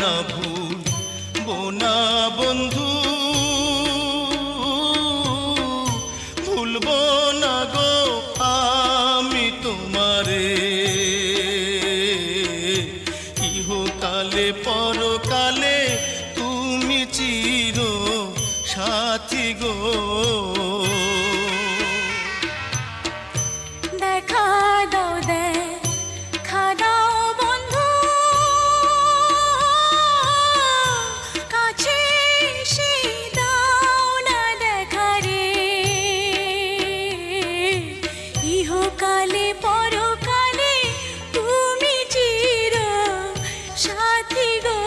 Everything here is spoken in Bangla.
না ভুল বোনা বন্ধু ভুলবো না গো, আমি তোমারে। ইহকালে, পরকালে তুমি চির সাথী গো। দেখা ইহকালে পরকালে তুমি চির সাথী গো।